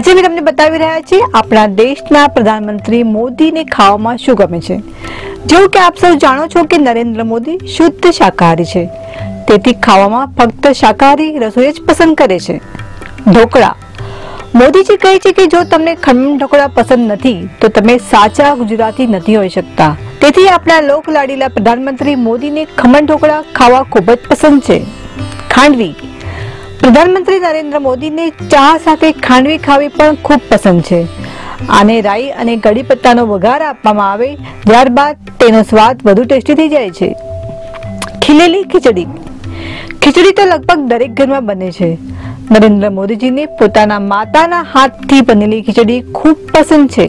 આજે અમે તમને બતાવી રહ્યા છીએ આપણા દેશના પ્રધાનમંત્રી મોદીને ખાવામાં શું ગમે છે. જેવું કે આપ સૌ જાણો છો કે નરેન્દ્ર મોદી શુદ્ધ શાકાહારી છે. તેથી ખાવામાં ફક્ત શાકાહારી રસોઈ જ પસંદ કરે છે. ઢોકળા. મોદીજી કહે છે કે જો તમને ખમણ ઢોકળા પસંદ નથી, તો તમે સાચા ગુજરાતી નથી હોઈ શકતા. તેથી આપણા લોક લાડીલા પ્રધાનમંત્રી મોદીને ખમણ ઢોકળા ખાવા ખૂબ જ પસંદ છે. ખાંડવી. પ્રધાનમંત્રી નરેન્દ્ર મોદીને ચા સાથે ખાંડવી ખાવી પણ ખૂબ પસંદ છે. આને રાઈ અને કઢી પત્તાનો વઘાર આપવામાં આવે ત્યારબાદ તેનો સ્વાદ વધુ ટેસ્ટી થઈ જાય છે. ખીલેલી ખીચડી. ખીચડી તો લગભગ દરેક ઘરમાં બને છે. નરેન્દ્ર મોદીજીને પોતાના માતાના હાથથી બનેલી ખીચડી ખૂબ પસંદ છે.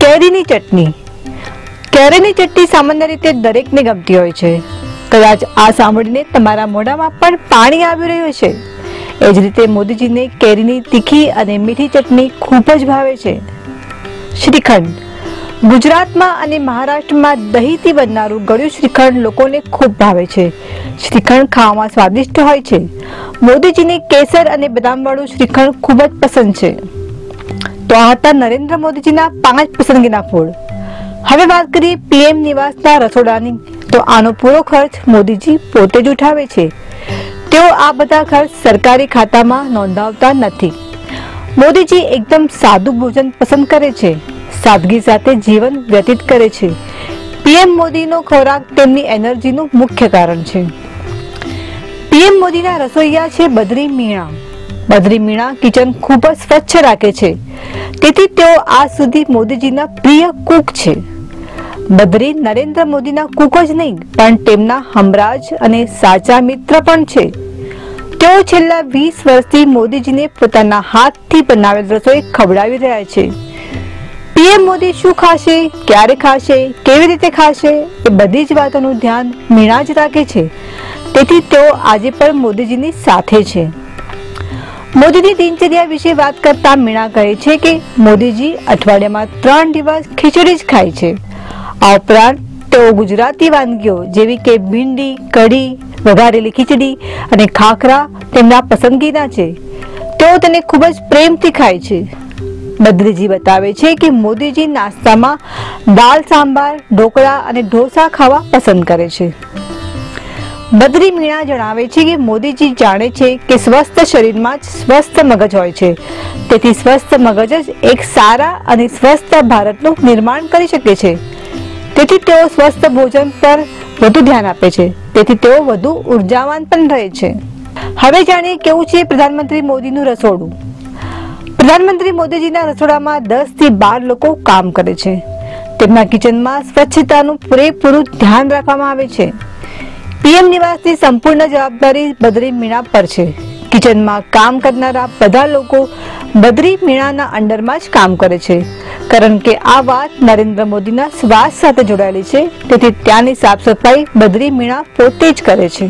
કેરીની ચટણી. કેરીની ચટણી સામાન્ય રીતે દરેકને ગમતી હોય છે. કદાચ આ સાંભળીને તમારા મોઢામાં પણ પાણી આવી રહ્યું છે. એ જ રીતે મોદીજીને કેરીની તીખી અને મીઠી ચટણી ખૂબ જ ભાવે છે. શ્રીખંડ. ગુજરાતમાં અને મહારાષ્ટ્રમાં દહીંથી બનનારું ગળ્યું શ્રીખંડ લોકોને ખૂબ ભાવે છે. શ્રીખંડ ખાવામાં સ્વાદિષ્ટ હોય છે. મોદીજીને કેસર અને બદામવાળું શ્રીખંડ ખૂબ જ પસંદ છે. તો આ હતા નરેન્દ્ર મોદીજીના પાંચ પસંદગીના ફૂડ. હવે વાત કરીએ પીએમ નિવાસના રસોડાની તો આનો પૂરો ખર્ચ મોદીજી પોતે જ ઉઠાવે છે. તેઓ આ બધા ખર્ચ સરકારી ખાતામાં નોંધાવતા નથી. મોદીજી એકદમ સાદું ભોજન પસંદ કરે છે. સાદગી સાથે જીવન વ્યતીત કરે છે. પીએમ મોદીનો ખોરાક તેમની એનર્જીનું મુખ્ય કારણ છે. પીએમ મોદીના રસોઈયા છે બદ્રી મીણા. બદ્રી મીણા કિચન ખૂબ જ સ્વચ્છ રાખે છે. તેથી તેઓ આજ સુધી મોદીજીના પ્રિય કુક છે. બદ્રી નરેન્દ્ર મોદીના કુક જ નહીં, પણ તેમના હમરાજ અને સાચા મિત્ર પણ છે. તેઓ છેલ્લા વીસ વર્ષથી મોદીજીને પોતાના હાથથી બનાવેલ રસોઈ ખવડાવી રહ્યા છે. પીએમ મોદી શું ખાશે, ક્યારે ખાશે, કેવી રીતે ખાશે, એ બધી જ વાતોનું ધ્યાન મીણા જ રાખે છે. તેથી તેઓ આજે પણ મોદીજીની સાથે છે. મોદીની દિનચર્યા વિશે વાત કરતા મીણા કહે છે કે, મોદીજી અઠવાડિયામાં ત્રણ દિવસ ખીચડી જ ખાય છે. આ ઉપરાંત તેઓ ગુજરાતી વાનગીઓ જેવી કે ભીંડી, કઢી, વઘારેલી ખીચડી અને ખાખરા તેમના પસંદગીના છે. તેઓ તેને ખૂબ જ પ્રેમથી ખાય છે. બદ્રીજી બતાવે છે કે મોદીજી નાસ્તામાં દાલ સાંભાર, ઢોકળા અને ઢોસા ખાવા પસંદ કરે છે. બદ્રી મીણા જણાવે છે કે મોદીજી જાણે છે કે સ્વસ્થ શરીરમાં જ સ્વસ્થ મગજ હોય છે. તેથી સ્વસ્થ મગજ જ એક સારા અને સ્વસ્થ ભારતનું નિર્માણ કરી શકે છે. તેથી તેઓ સ્વસ્થ ભોજન પર વધુ ધ્યાન આપે છે. તેથી તેઓ વધુ ઉર્જાવાન પણ રહે છે. હવે જાણીએ કેવું છે પ્રધાનમંત્રી મોદીનું રસોડું. પ્રધાનમંત્રી મોદીજીના રસોડામાં દસથી બાર લોકો કામ કરે છે. તેમના કિચનમાં સ્વચ્છતાનું પૂરેપૂરું ધ્યાન રાખવામાં આવે છે. પીએમ નિવાસની સંપૂર્ણ જવાબદારી બદરી મીણા પર છે. કિચનમાં કામ કરનારા બધા લોકો બદ્રી મીણાના અંડરમાં જ કામ કરે છે. કારણ કે આ વાત નરેન્દ્ર મોદીના શ્વાસ સાથે જોડાયેલી છે, તેથી ત્યાંની સાફ સફાઈ બદ્રી મીણા પોતે જ કરે છે.